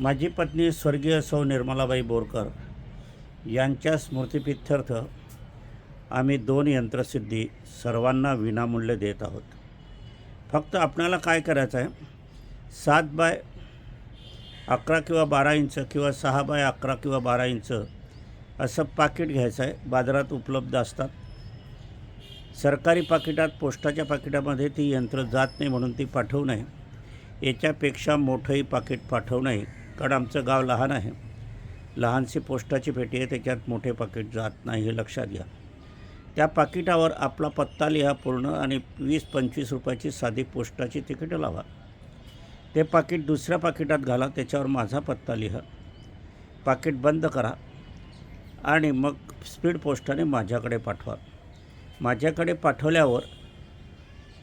माझी पत्नी स्वर्गीय सौ निर्मलाबाई बोरकर यांच्या स्मृतिपित्यर्थ आम्ही दोन यंत्रसिद्धी सर्वांना विनामूल्य देत आहोत. फक्त आपल्याला काय करायचं आहे सात बाय अकरा किंवा बारा इंच किंवा सहा बाय अकरा किंवा बारा इंच असं पाकिट घ्यायचं आहे बाजारात उपलब्ध असतात. सरकारी पाकिटात पोस्टाच्या पाकिटामध्ये ती यंत्र जात नाही म्हणून ती पाठवू नये. याच्यापेक्षा मोठंही पाकिट पाठवू नये. कारण आमचं गाव लहान आहे. लहानशी पोस्टाची पेटी आहे त्याच्यात मोठे पाकिट जात नाही हे लक्षात घ्या. त्या पाकिटावर आपला पत्ता लिहा पूर्ण आणि वीस पंचवीस रुपयाची साधी पोस्टाची तिकीटं लावा. ते पाकिट दुसऱ्या पाकिटात घाला त्याच्यावर माझा पत्ता लिहा. पाकिट बंद करा आणि मग स्पीड पोस्टाने माझ्याकडे पाठवा. माझ्याकडे पाठवल्यावर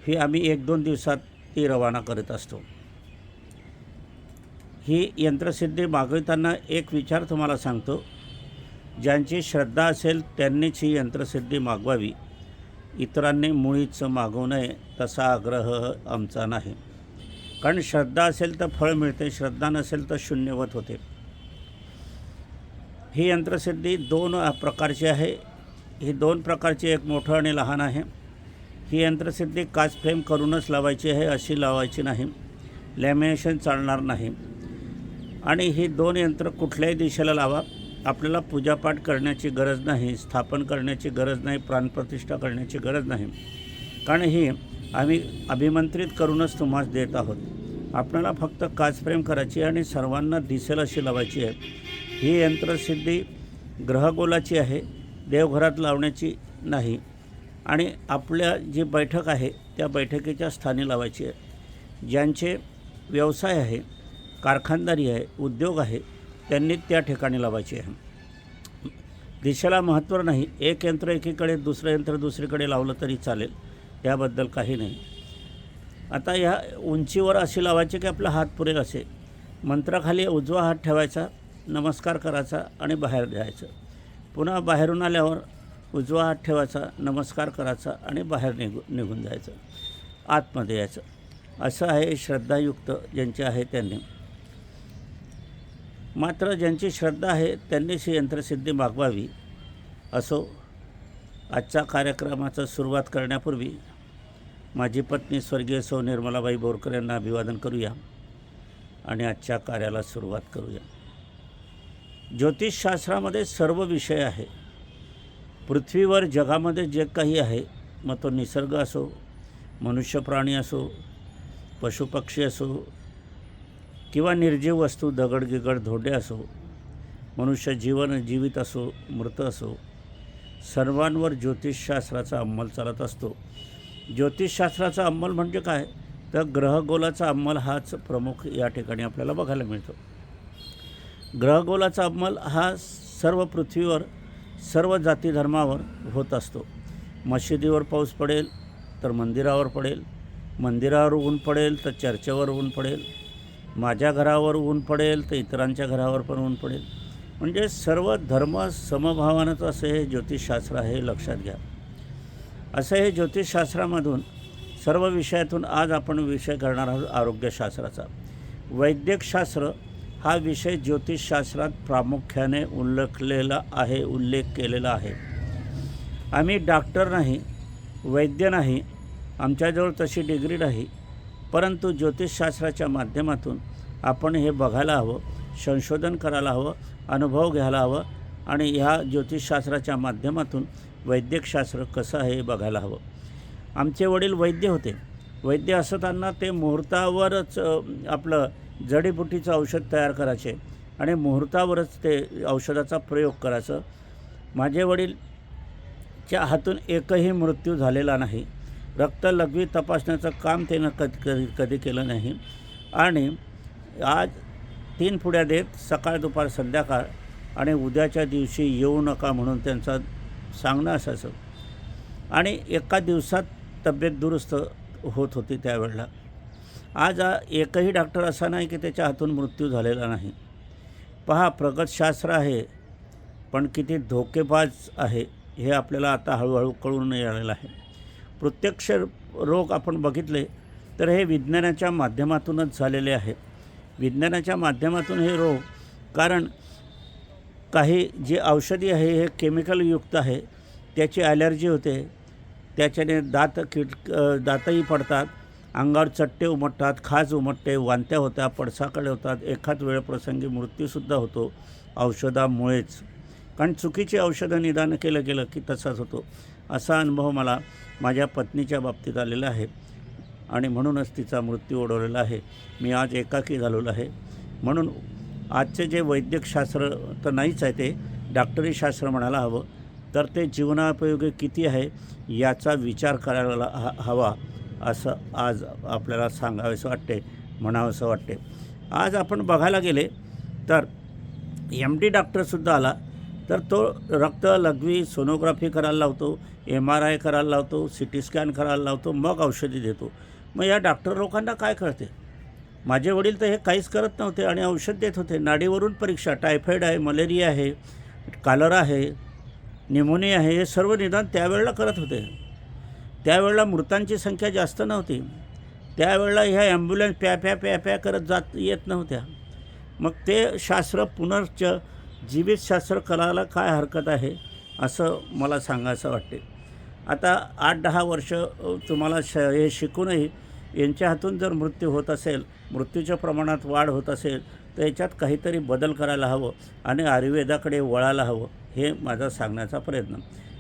ही आम्ही एक दोन दिवसात ती रवाना करत असतो. ही यंत्रसिद्धी मागवताना एक विचार तुम्हाला सांगतो. ज्यांची श्रद्धा असेल त्यांनीच ही यंत्रसिद्धी मागवावी. इतरांनी मुळीच मागवू नये तसा आग्रह आमचा नाही. कारण श्रद्धा असेल तर फळ मिळते श्रद्धा नसेल तर शून्यवत होते. ही यंत्रसिद्धी दोन प्रकारची आहे. ही दोन प्रकारची एक मोठं आणि लहान आहे. ही यंत्रसिद्धी काच फ्रेम करूनच लावायची आहे अशी लावायची नाही. लॅमिनेशन चालणार नाही. आणि ही दोन यंत्र कुठल्याही दिशेला लावा. आपल्याला पूजापाठ करण्याची गरज नाही स्थापन करण्याची गरज नाही प्राणप्रतिष्ठा करण्याची गरज नाही. कारण ही आम्ही अभिमंत्रित करूनच तुम्हाला देत आहोत. आपल्याला फक्त काचप्रेम करायची आणि सर्वांना दिसेल अशी लावायची आहे. ही यंत्रसिद्धी ग्रहगोलाची आहे देवघरात लावण्याची नाही. आणि आपल्या जी बैठक आहे त्या बैठकीच्या स्थानी लावायची आहे. ज्यांचे व्यवसाय आहे कारखानदारी आहे उद्योग आहे त्यांनी त्या ठिकाणी लावायची आहे. दिशेला महत्त्व नाही एक यंत्र एकीकडे दुसरं यंत्र दुसरीकडे लावलं तरी चालेल त्याबद्दल काही नाही. आता ह्या उंचीवर अशी लावायची की आपला हात पुरेल असे. मंत्राखाली उजवा हात ठेवायचा नमस्कार करायचा आणि बाहेर जायचं पुन्हा बाहेरून आल्यावर उजवा हात ठेवायचा नमस्कार करायचा आणि बाहेर निघू निघून जायचं. आतमध्ये यायचं. असं आहे श्रद्धायुक्त ज्यांचे आहे त्यांनी. मात्र ज्यांची श्रद्धा आहे त्यांनीच ही यंत्रसिद्धी मागवावी असो आजच्या कार्यक्रमाचा सुरुवात करण्यापूर्वी माझी पत्नी स्वर्गीय सौ निर्मलाबाई बोरकर यांना अभिवादन करूया आणि आजच्या कार्याला सुरुवात करूया. ज्योतिषशास्त्रामध्ये सर्व विषय आहे. पृथ्वीवर जगामध्ये जे काही आहे मग तो निसर्ग असो मनुष्य प्राणी असो पशुपक्षी असो किंवा निर्जीव वस्तू दगड गिगड धोडे असो मनुष्य जीवन जीवित असो मृत असो सर्वांवर ज्योतिषशास्त्राचा अंमल चालत असतो. ज्योतिषशास्त्राचा अंमल म्हणजे काय? तर ग्रहगोलाचा अंमल हाच प्रमुख या ठिकाणी आपल्याला बघायला मिळतो. ग्रहगोलाचा अंमल हा सर्व पृथ्वीवर सर्व जाती धर्मावर होत असतो. मशिदीवर पाऊस पडेल तर मंदिरावर पडेल मंदिरावर ऊन पडेल तर चर्चेवर ऊन पडेल माझ्या घरावर ऊन पडेल तर इतरांच्या घरावर पण ऊन पडेल. म्हणजे सर्व धर्म समभावानंच असं हे ज्योतिषशास्त्र आहे हे लक्षात घ्या. असं हे ज्योतिषशास्त्रामधून सर्व विषयातून आज आपण विषय करणार आहोत आरोग्यशास्त्राचा. वैद्यकशास्त्र हा विषय ज्योतिषशास्त्रात प्रामुख्याने उल्लेखलेला आहे उल्लेख केलेला आहे. आम्ही डॉक्टर नाही वैद्य नाही आमच्याजवळ तशी डिग्री नाही परंतु ज्योतिषशास्त्राच्या माध्यमातून आपण हे बघायला हवं संशोधन करायला हवं अनुभव घ्यायला हवं आणि ह्या ज्योतिषशास्त्राच्या माध्यमातून वैद्यकशास्त्र कसं आहे हे बघायला हवं. आमचे वडील वैद्य होते. वैद्य असताना ते मुहूर्तावरच आपलं जडीबुटीचं औषध तयार करायचे आणि मुहूर्तावरच ते औषधाचा प्रयोग करायचं. माझे वडीलच्या हातून एकही मृत्यू झालेला नाही. रक्त लघवी तपासण्याचं काम त्यानं कधी कधी कधी केलं नाही. आणि आज तीन पुड्या देत सकाळ दुपार संध्याकाळ आणि उद्याच्या दिवशी येऊ नका म्हणून त्यांचं सांगणं असायचं आणि एका दिवसात तब्येत दुरुस्त होत होती त्यावेळेला. आज एकही डॉक्टर असा नाही की त्याच्या हातून मृत्यू झालेला नाही. पहा प्रगतशास्त्र आहे पण किती धोकेबाज आहे हे आपल्याला आता हळूहळू कळून आलेलं आहे. प्रत्यक्ष रोग आपण बघितले तर हे विज्ञानाच्या माध्यमातूनच झालेले आहे. विज्ञानाच्या माध्यमातून हे रोग कारण काही जी औषधी आहे हे केमिकलयुक्त आहे त्याची ॲलर्जी होते त्याच्याने दात किट दातही पडतात अंगावर चट्टे उमटतात खाज उमटते वांत्या होत्या पडसाकडे होतात एखाद वेळप्रसंगी मृत्यूसुद्धा होतो औषधामुळेच. कारण चुकीची औषधं निदान केलं गेलं की तसाच होतो. असा अनुभव मला माझ्या पत्नीच्या बाबतीत आलेला आहे. आणि म्हणूनच तिचा मृत्यू ओढवलेला आहे. मी आज एकाकी झालेलो आहे. म्हणून आजचे जे वैद्यकशास्त्र तर नाहीच आहे ते डॉक्टरी शास्त्र म्हणायला हवं. तर ते जीवनापयोगी किती आहे याचा विचार करायला ह हवा असं आज आपल्याला सांगावेसं वाटते म्हणावंसं वाटते आज आपण बघायला गेले तर एम डी डॉक्टरसुद्धा आला. तर तो रक्त लघवी सोनोग्राफी करायला लावतो एम आर आय करायला लावतो सी टी स्कॅन करायला लावतो मग औषधी देतो. मग या डॉक्टर लोकांना काय कळते? माझे वडील तर हे काहीच करत नव्हते आणि औषध देत होते. नाडीवरून परीक्षा टायफॉईड आहे मलेरिया आहे कालरा आहे निमोनिया आहे हे सर्व निदान त्यावेळेला करत होते. त्यावेळेला मृतांची संख्या जास्त नव्हती. त्यावेळेला ह्या ॲम्ब्युलन्स प्या प्या प्या प्या करत जात येत नव्हत्या. मग ते शास्त्र पुनर्च जीवितशास्त्र करायला काय हरकत आहे असं मला सांगायचं वाटते. आता आठ दहा वर्ष तुम्हाला श हे शिकूनही यांच्या हातून जर मृत्यू होत असेल मृत्यूच्या प्रमाणात वाढ होत असेल तर याच्यात काहीतरी बदल करायला हवं आणि आयुर्वेदाकडे वळायला हवं हे माझा सांगण्याचा प्रयत्न.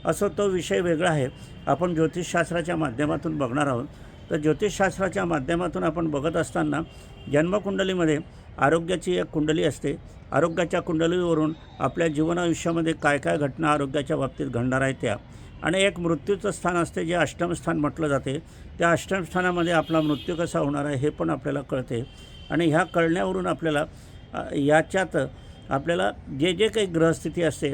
असं तो विषय वेगळा आहे. आपण ज्योतिषशास्त्राच्या माध्यमातून बघणार आहोत. तर ज्योतिषशास्त्राच्या माध्यमातून आपण बघत असताना जन्मकुंडलीमध्ये आरोग्याची एक कुंडली असते. आरोग्याच्या कुंडलीवरून आपल्या जीवन आयुष्यामध्ये काय काय घटना आरोग्याच्या बाबतीत घडणार आहे त्या. आणि एक मृत्यूचं स्थान असते जे अष्टमस्थान म्हटलं जाते. त्या अष्टमस्थानामध्ये आपला मृत्यू कसा होणार आहे हे पण आपल्याला कळते. आणि ह्या कळण्यावरून आपल्याला याच्यात आपल्याला जे जे काही ग्रहस्थिती असते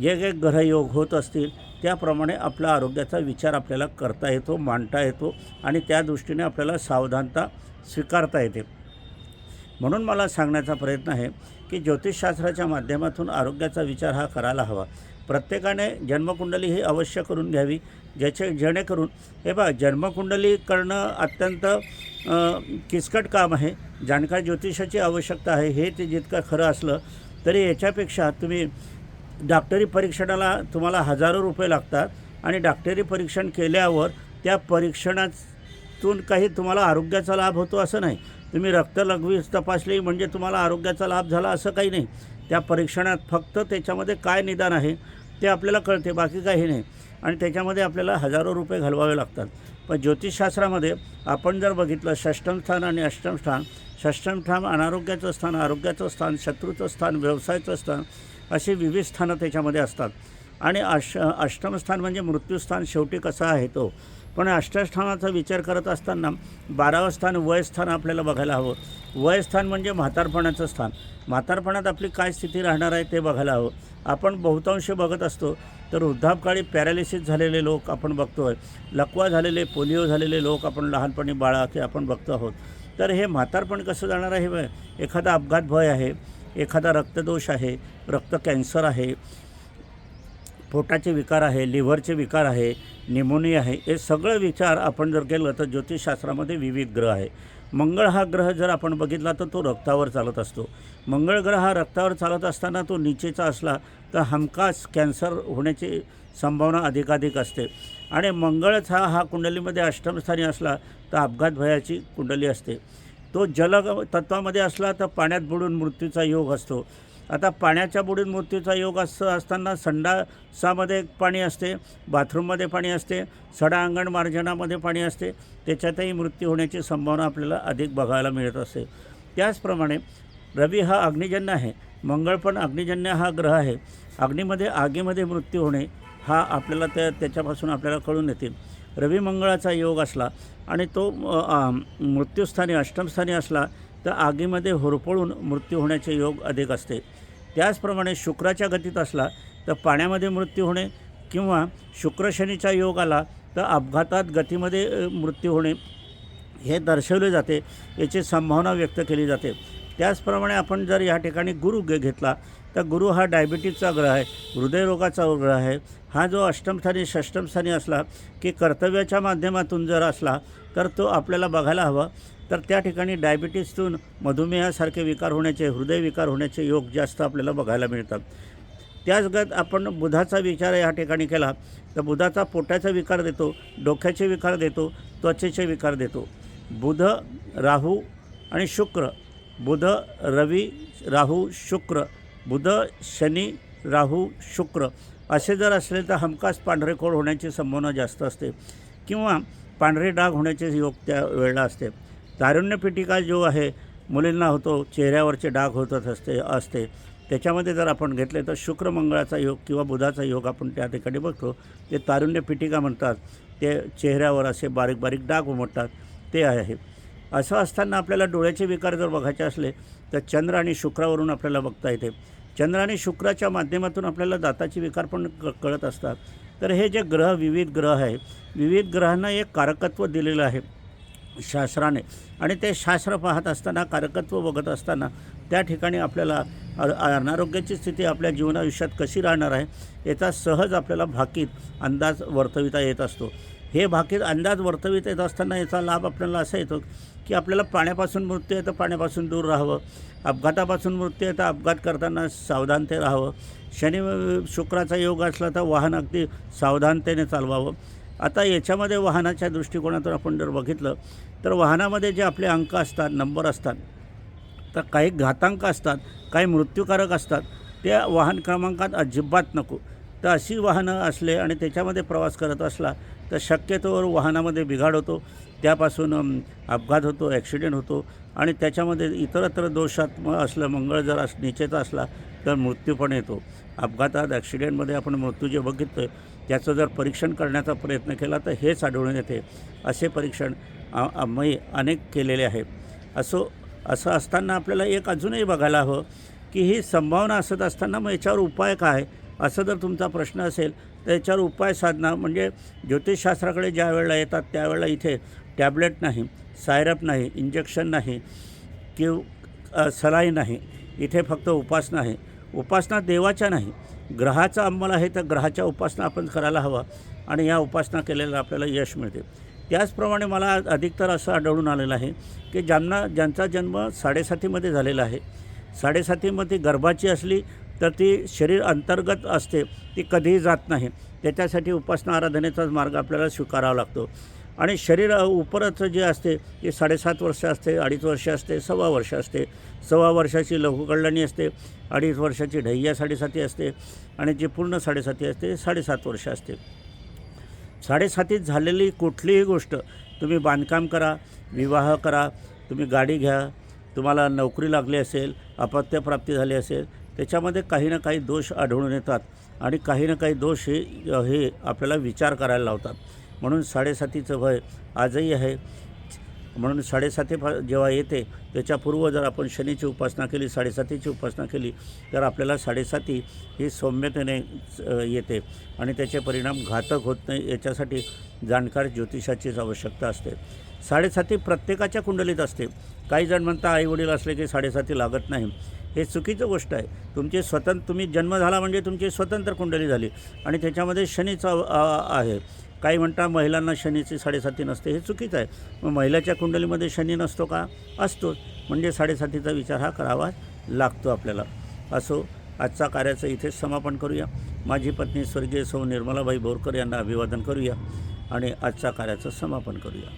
जे काही ग्रहयोग होत असतील त्याप्रमाणे आपला आरोग्याचा विचार आपल्याला करता येतो मांडता येतो आणि त्या दृष्टीने आपल्याला सावधानता स्वीकारता येते. म्हणून मला सांगण्याचा प्रयत्न आहे की ज्योतिषशास्त्राच्या माध्यमातून आरोग्याचा विचार हा करायला हवा. प्रत्येकाने जन्मकुंडली ही अवश्य करून घ्यावी ज्याचे जेणेकरून हे बघा जन्मकुंडली करणं अत्यंत किचकट काम आहे. जाणकार ज्योतिषाची आवश्यकता आहे हे ते जितकं खरं असलं तरी याच्यापेक्षा तुम्ही डॉक्टरी परीक्षणाला तुम्हाला हजारो रुपये लागतात आणि डॉक्टरी परीक्षण केल्यावर त्या परीक्षणातून काही तुम्हाला आरोग्याचा लाभ होतो असं नाही. तुम्ही रक्तलघवी तपासली म्हणजे तुम्हाला आरोग्याचा लाभ झाला असं काही नाही. त्या परीक्षणात फक्त त्याच्यामध्ये काय निदान आहे ते आपल्याला कळते बाकी काही नाही. आणि त्याच्यामध्ये आपल्याला हजारो रुपये घालवावे लागतात. पण ज्योतिषशास्त्रामध्ये आपण जर बघितलं षष्टम स्थान आणि अष्टम स्थान षष्टम स्थान अनारोग्याचं स्थान आरोग्याचं स्थान शत्रूचं स्थान व्यवसायाचं स्थान अशी विविध स्थानं त्याच्यामध्ये असतात. आणि अश अष्टम स्थान म्हणजे मृत्यूस्थान शेवटी कसा आहे तो? पण अष्टस्थानाचा विचार करत असताना बारावं स्थान वयस्थान आपल्याला बघायला हवं. वयस्थान म्हणजे म्हातारपणाचं स्थान. म्हातारपणात आपली काय स्थिती राहणार आहे ते बघायला हवं. आपण बहुतांश बघत असतो तर वृद्धापकाळी पॅरालिसिस झालेले लोक आपण बघतो आहे लकवा झालेले पोलिओ झालेले लोक आपण लहानपणी बाळा ते आपण बघतो आहोत. तर हे म्हातारपण कसं जाणार आहे? एखादा अपघात भय आहे एखादा रक्तदोष आहे रक्त कॅन्सर आहे पोटाचे विकार आहे लिव्हरचे विकार आहे निमोनिया आहे हे सगळं विचार आपण जर केलं तर ज्योतिषशास्त्रामध्ये विविध ग्रह आहे. मंगळ हा ग्रह जर आपण बघितला तर तो रक्तावर चालत असतो. मंगळ ग्रह हा रक्तावर चालत असताना तो निचेचा असला तर हमखास कॅन्सर होण्याची संभावना अधिकाधिक असते. आणि मंगळच हा हा कुंडलीमध्ये अष्टमस्थानी असला तर अपघात भयाची कुंडली असते. तो जल तत्वामध्ये असला तर पाण्यात बुडून मृत्यूचा योग असतो. आता पाण्याच्या बुडीत मृत्यूचा योग असं असताना संडासामध्ये पाणी असते बाथरूममध्ये पाणी असते सडा अंगण मार्जनामध्ये पाणी असते त्याच्यातही मृत्यू होण्याची संभावना आपल्याला अधिक बघायला मिळत असते. त्याचप्रमाणे रवी हा अग्निजन्य आहे मंगळ पण अग्निजन्य हा ग्रह आहे. अग्नीमध्ये आगीमध्ये मृत्यू होणे हा आपल्याला त्या त्याच्यापासून आपल्याला कळून येते. रवी मंगळाचा योग असला आणि तो मृत्यूस्थानी अष्टमस्थानी असला तर आगीमध्ये होरपळून मृत्यू होण्याचे योग अधिक असते. त्याचप्रमाणे शुक्राच्या गतीत असला तर पाण्यामध्ये मृत्यू होणे किंवा शुक्रशनीचा योग आला तर अपघातात गतीमध्ये मृत्यू होणे हे दर्शवले जाते याची संभावना व्यक्त केली जाते. त्याचप्रमाणे आपण जर या ठिकाणी गुरु घेतला तर गुरु हा डायबिटीजचा ग्रह आहे हृदयरोगाचा ग्रह आहे. हा जो अष्टमस्थानी षष्टमस्थानी असला की कर्तव्याच्या माध्यमातून जर असला तर तो आपल्याला बघायला हवा. तर त्या ठिकाणी डायबिटीजतून मधुमेहासारखे विकार होण्याचे हृदयविकार होण्याचे योग जास्त आपल्याला बघायला मिळतात. त्याचगत आपण बुधाचा विचार या ठिकाणी केला तर बुधाचा पोटाचा विकार देतो डोक्याचे विकार देतो त्वचेचे विकार देतो. बुध राहू आणि शुक्र. बुध रवी राहू शुक्र. बुध शनी राहू शुक्र. असे जर असले तर हमखास पांढरेखोर होण्याची संभावना जास्त असते किंवा पांढरे डाग होण्याचे योग त्या वेळेला असते. तारुण्यपिटिका जो आहे मुलींना होतो चेहऱ्यावरचे डाग होतच असते असते. त्याच्यामध्ये जर आपण घेतले तर शुक्र मंगळाचा योग किंवा बुधाचा योग आपण त्या ठिकाणी बघतो. ते तारुण्य पिटिका म्हणतात ते चेहऱ्यावर असे बारीक बारीक डाग उमटतात ते आहे. असं असताना आपल्याला डोळ्याचे विकार जर बघायचे असले तर चंद्र आणि शुक्रावरून आपल्याला बघता येते. चंद्र आणि शुक्राच्या माध्यमातून आपल्याला दाताचे विकार पण क कळत असतात. तर हे जे ग्रह विविध ग्रह आहे विविध ग्रहांना एक कारकत्व दिलेलं आहे. शास्त्राने. आणि ते शास्त्र पाहत असताना कारकत्व बघत असताना त्या ठिकाणी आपल्याला अनारोग्याची स्थिती आपल्या जीवनायुष्यात कशी राहणार आहे याचा सहज आपल्याला भाकीत अंदाज वर्तविता येत असतो. हे भाकीत अंदाज वर्तवित येत असताना याचा लाभ आपल्याला असा येतो की आपल्याला पाण्यापासून मृत्यू येतं पाण्यापासून दूर राहावं. अपघातापासून मृत्यू येतं अपघात करताना सावधानते राहावं. शनी शुक्राचा योग असला तर वाहन अगदी सावधानतेने चालवावं. आता याच्यामध्ये वाहनाच्या दृष्टिकोनातून आपण जर बघितलं तर वाहनामध्ये जे आपले अंक असतात नंबर असतात तर काही घातांक असतात काही मृत्यूकारक असतात त्या वाहन क्रमांकात अजिबात नको. तर अशी वाहनं असले आणि त्याच्यामध्ये प्रवास करत असला तर शक्यतोवर वाहनामध्ये बिघाड होतो त्यापासून अपघात होतो ॲक्सिडेंट होतो आणि त्याच्यामध्ये इतरत्र दोषात्मक असलं मंगळ जर अस निचेचा असला तर मृत्यू पण येतो. अपघातात ॲक्सिडेंटमध्ये आपण मृत्यू जे बघितलं त्याचं जर परीक्षण करण्याचा प्रयत्न केला तर हेच आढळून येते. असे परीक्षण मी आम्ही अनेक केलेले आहे असो असं असताना आपल्याला एक अजूनही बघायला हवं की ही संभावना असत असताना मग याच्यावर उपाय काय? असं जर तुमचा प्रश्न असेल तर याच्यावर उपाय साधना म्हणजे ज्योतिषशास्त्राकडे ज्या वेळेला येतात त्यावेळेला इथे टॅबलेट नाही सायरप नाही इंजेक्शन नाही किंवा सलाई नाही. इथे फक्त उपासना आहे. उपासना देवाच्या नाही. ग्रहाचा अंमल आहे तर ग्रहाच्या उपासना आपण करायला हवा आणि या उपासना केलेल्या आपल्याला यश मिळते. त्याचप्रमाणे मला अधिकतर असं आढळून आलेलं आहे की ज्यांना ज्यांचा जन्म साडेसातीमध्ये झालेला आहे साडेसातीमध्ये गर्भाची असली तर ती शरीर अंतर्गत असते ती कधीही जात नाही. त्याच्यासाठी उपासना आराधनेचाच मार्ग आपल्याला स्वीकारावा लागतो. आणि शरीर उपरचं जे असते ते साडेसात वर्ष असते अडीच वर्ष असते सव्वा वर्ष असते. सव्वा वर्षाची लघुकल्याणी असते अडीच वर्षाची ढय्या साडेसाती असते आणि जी पूर्ण साडेसाती असते ते साडेसात वर्ष असते. साडेसातीत झालेली कुठलीही गोष्ट तुम्ही बांधकाम करा विवाह करा तुम्ही गाडी घ्या तुम्हाला नोकरी लागली असेल अपत्यप्राप्ती झाली असेल त्याच्यामध्ये काही ना काही दोष आढळून येतात आणि काही ना काही दोष हे हे आपल्याला विचार करायला लावतात. म्हणून साडेसातीचं वय आजही आहे. म्हणून साडेसाती जेव्हा येते त्याच्यापूर्व जर आपण शनीची उपासना केली साडेसातीची उपासना केली तर आपल्याला साडेसाती ही सौम्यतेने येते. आणि त्याचे परिणाम घातक होत नाही याच्यासाठी जाणकार ज्योतिषाचीच आवश्यकता असते. साडेसाती प्रत्येकाच्या कुंडलीत असते. काही जण म्हणता आईवडील असले की साडेसाती लागत नाही. हे चुकीचं गोष्ट आहे. तुमचे स्वतंत्र तुम्ही जन्म झाला म्हणजे तुमची स्वतंत्र कुंडली झाली. आणि त्याच्यामध्ये शनीचा अ, आहे. काही म्हणता महिलांना शनीची साडेसाती नसते हे चुकीचं आहे. मग महिलाच्या कुंडलीमध्ये शनी नसतो का? असतो म्हणजे साडेसातीचा विचार हा करावा लागतो आपल्याला. असो आजचा कार्याचं इथेच समापन करूया. माझी पत्नी स्वर्गीय सौ निर्मलाबाई बोरकर यांना अभिवादन करूया आणि आजच्या कार्याचं समापन करूया.